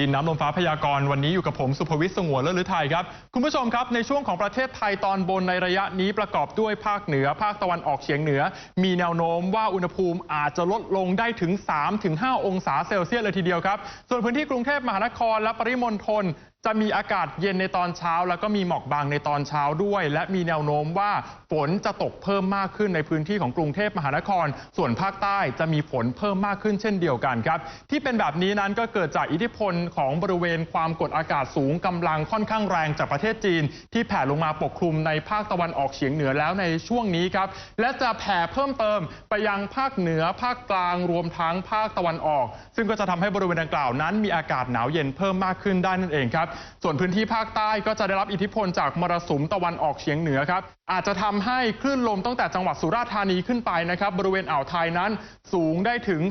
ดินน้ำลมฟ้าพยากรณ์วันนี้อยู่กับผมสุภวิทย์สงวนเลิศฤทัยครับ คุณผู้ชมครับในช่วงของประเทศไทยตอนบนในระยะนี้ประกอบด้วยภาคเหนือ ภาคตะวันออกเฉียงเหนือ มีแนวโน้มว่าอุณหภูมิอาจจะลดลงได้ถึง 3-5 องศาเซลเซียสเลยทีเดียวครับ ส่วนพื้นที่กรุงเทพมหานครและปริมณฑลจะมีอากาศเย็นในตอนเช้า แล้วก็มีหมอกบางในตอนเช้าด้วย และมีแนวโน้มว่าฝนจะตกเพิ่มมากขึ้นในพื้นที่ของกรุงเทพมหานคร ส่วนภาคใต้จะมีฝนเพิ่มมากขึ้นเช่นเดียวกันครับ ที่เป็นแบบนี้นั้นก็เกิดจากอิทธิพลของบริเวณความกดอากาศสูงกำลังค่อนข้างแรงจากประเทศจีน ที่แผ่ลงมาปกคลุมในภาคตะวันออกเฉียงเหนือแล้วในช่วงนี้ครับและจะแผ่เพิ่มเติมไปยังภาคเหนือภาคกลางรวมทั้งภาคตะวันออก ซึ่งก็จะทำให้บริเวณดังกล่าวนั้น มีอากาศหนาวเย็นเพิ่มมากขึ้นได้นั่นเองครับส่วนพื้นที่ภาคใต้ก็จะได้รับอิทธิพลจากมรสุมตะวันออกเฉียงเหนือครับ อาจจะทำให้คลื่นลมตั้งแต่จังหวัดสุราษฎร์ธานีขึ้นไปนะครับ บริเวณอ่าวไทยนั้นสูงได้ถึง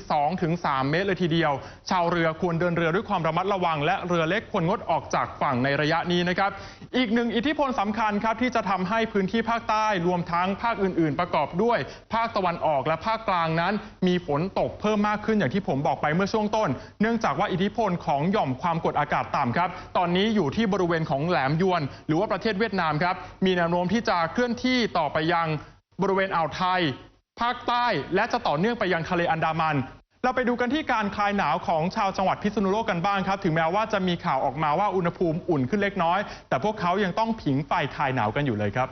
2-3 เมตรเลยทีเดียว ชาวเรือควรเดินเรือด้วยความระมัดระวัง และเรือเล็กควรงดออกจากฝั่งในระยะนี้นะครับ อีกหนึ่งอิทธิพลสำคัญครับที่จะทำให้พื้นที่ภาคใต้รวมทั้งภาคอื่น ๆ ประกอบด้วย ภาคตะวันออกและภาคกลางนั้น มีฝนตกเพิ่มมากขึ้นอย่างที่ผมบอกไปเมื่อช่วงต้น เนื่องจากว่าอิทธิพลของหย่อมความกดอากาศต่ำครับตอนอนี้อยู่ที่บริเวณของแหลมยวน หรือว่าประเทศเวียดนามครับ มีแนวโน้มที่จะเคลื่อนที่ต่อไปยังบริเวณอ่าวไทย ภาคใต้ และจะต่อเนื่องไปยังทะเลอันดามันเราไปดูกันที่การคลายหนาวของชาวจังหวัดพิษณุโลกกันบ้างครับ ถึงแม้ว่าจะมีข่าวออกมาว่าอุณหภูมิอุ่นขึ้นเล็กน้อย แต่พวกเขายังต้องผิงไฟคลายหนาวกันอยู่เลยครับ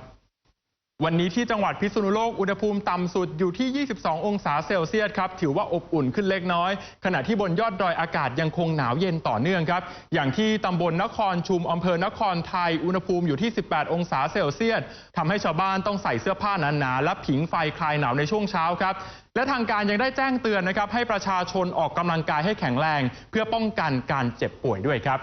วันนี้ที่จังหวัดพิษณุโลกอุณหภูมิต่ำสุดอยู่ที่ 22 องศาเซลเซียสครับ ถือว่าอบอุ่นขึ้นเล็กน้อย ขณะที่บนยอดดอยอากาศยังคงหนาวเย็นต่อเนื่องครับ อย่างที่ตำบลนครชุมอำเภอนครไทย อุณหภูมิอยู่ที่ 18 องศาเซลเซียสทำให้ชาวบ้านต้องใส่เสื้อผ้าหนาๆและผิงไฟคลายหนาวในช่วงเช้าครับและทางการยังได้แจ้งเตือนนะครับให้ประชาชนออกกำลังกายให้แข็งแรง เพื่อป้องกันการเจ็บป่วยด้วยครับ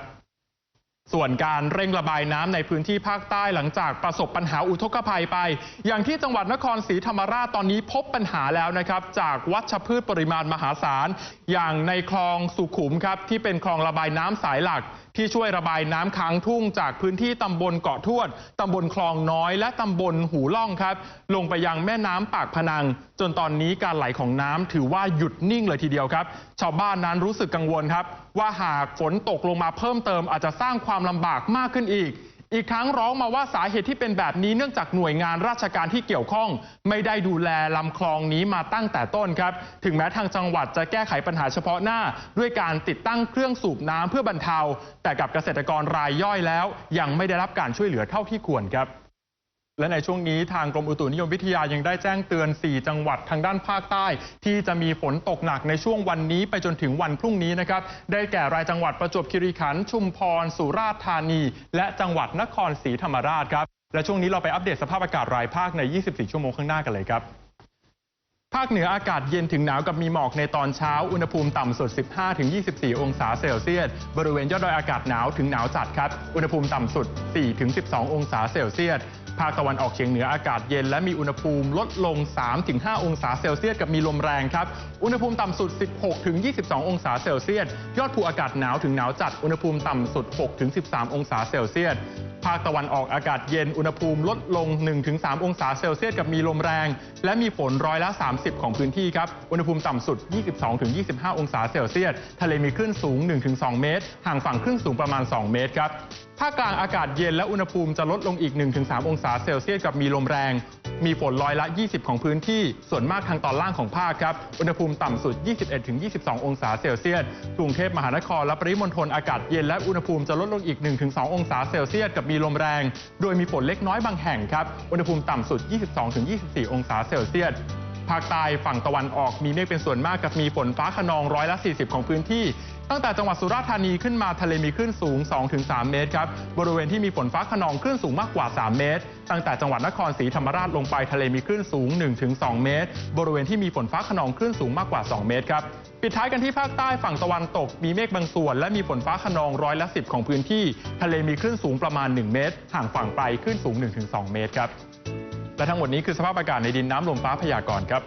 ส่วนการเร่งระบายน้ำในพื้นที่ภาคใต้หลังจากประสบปัญหาอุทกภัยไป อย่างที่จังหวัดนครศรีธรรมราชตอนนี้พบปัญหาแล้วนะครับ จากวัชพืชปริมาณมหาศาล อย่างในคลองสุขุมครับที่เป็นคลองระบายน้ำสายหลักที่ช่วยระบายน้ำค้างทุ่งจากพื้นที่ตำบลเกาะทวดตำบลคลองน้อยและตำบลหูล่องครับ ลงไปยังแม่น้ำปากพนัง จนตอนนี้การไหลของน้ำถือว่าหยุดนิ่งเลยทีเดียวครับ ชาวบ้านนั้นรู้สึกกังวลครับ ว่าหากฝนตกลงมาเพิ่มเติมอาจจะสร้างความลำบากมากขึ้นอีก อีกทั้งร้องมาว่าสาเหตุที่เป็นแบบนี้เนื่องจากหน่วยงานราชการที่เกี่ยวข้อง ไม่ได้ดูแลลำคลองนี้มาตั้งแต่ต้นครับ ถึงแม้ทางจังหวัดจะแก้ไขปัญหาเฉพาะหน้า ด้วยการติดตั้งเครื่องสูบน้ำเพื่อบรรเทา แต่กับเกษตรกรรายย่อยแล้ว ยังไม่ได้รับการช่วยเหลือเท่าที่ควรครับ และในช่วงนี้ทางกรมอุตุนิยมวิทยายังได้แจ้งเตือน 4 จังหวัดทางด้านภาคใต้ ที่จะมีฝนตกหนักในช่วงวันนี้ไปจนถึงวันพรุ่งนี้นะครับ ได้แก่รายจังหวัดประจวบคีรีขันธ์ชุมพร สุราษฎร์ธานี และจังหวัดนครศรีธรรมราชครับ และช่วงนี้เราไปอัปเดตสภาพอากาศรายภาคใน 24 ชั่วโมงข้างหน้ากันเลยครับ ภาคเหนืออากาศเย็นถึงหนาวกับมีหมอกในตอนเช้า อุณหภูมิต่ำสุด 15-24 องศาเซลเซียส บริเวณยอดดอยอากาศหนาวถึงหนาวจัดครับ อุณหภูมิต่ำสุด 4-12 องศาเซลเซียส ภาคตะวันออกเฉียงเหนืออากาศเย็นและมีอุณหภูมิลดลง 3-5 องศาเซลเซียสกับมีลมแรงครับ อุณหภูมิต่ำสุด 16-22 องศาเซลเซียส ยอดภูอากาศหนาวถึงหนาวจัด อุณหภูมิต่ำสุด 6-13 องศาเซลเซียส ภาคตะวันออกอากาศเย็นอุณหภูมิลดลง 1-3 องศาเซลเซียสกับมีลมแรง และมีฝนร้อยละ 30 ของพื้นที่ครับอุณหภูมิต่ำสุด 22-25 องศาเซลเซียสทะเลมีคลื่นสูง 1-2 เมตร ห่างฝั่งคลื่นสูงประมาณ 2 เมตรครับ ภาคกลางอากาศเย็นและอุณหภูมิจะลดลงอีก 1-3 องศาเซลเซียสกับมีลมแรง มีฝนร้อยละ 20 ของพื้นที่ ส่วนมากทางตอนล่างของภาคครับ อุณหภูมิต่ำสุด 21-22 องศาเซลเซียส กรุงเทพมหานครและปริมณฑลอากาศเย็นและอุณหภูมิจะลดลงอีก 1-2 องศาเซลเซียสกับมีลมแรง โดยมีฝนเล็กน้อยบางแห่งครับ อุณหภูมิต่ำสุด 22-24 องศาเซลเซียส ภาคใต้ฝั่งตะวันออกมีเมฆเป็นส่วนมากกับมีฝนฟ้าขนองร้อยละ 40 ของพื้นที่ ตั้งแต่จังหวัดสุราษฎร์ธานีขึ้นมาทะเลมีคลื่นสูง 2-3 เมตรครับบริเวณที่มีฝนฟ้าขนองคลื่นสูงมากกว่า 3 เมตร ตั้งแต่จังหวัดนครศรีธรรมราชลงไปทะเลมีคลื่นสูง 1-2 เมตร บริเวณที่มีฝนฟ้าขนองคลื่นสูงมากกว่า 2 เมตรครับปิดท้ายกันที่ภาคใต้ฝั่งตะวันตก มีเมฆบางส่วน และมีฝนฟ้าขนองร้อยละ 10 ของพื้นที่ ทะเลมีคลื่นสูงประมาณ 1 เมตรห่างฝั่งไปคลื่นสูง 1-2 เมตรครับ และทั้งหมดนี้คือสภาพอากาศในดินน้ำลมฟ้าพยากรณ์ครับ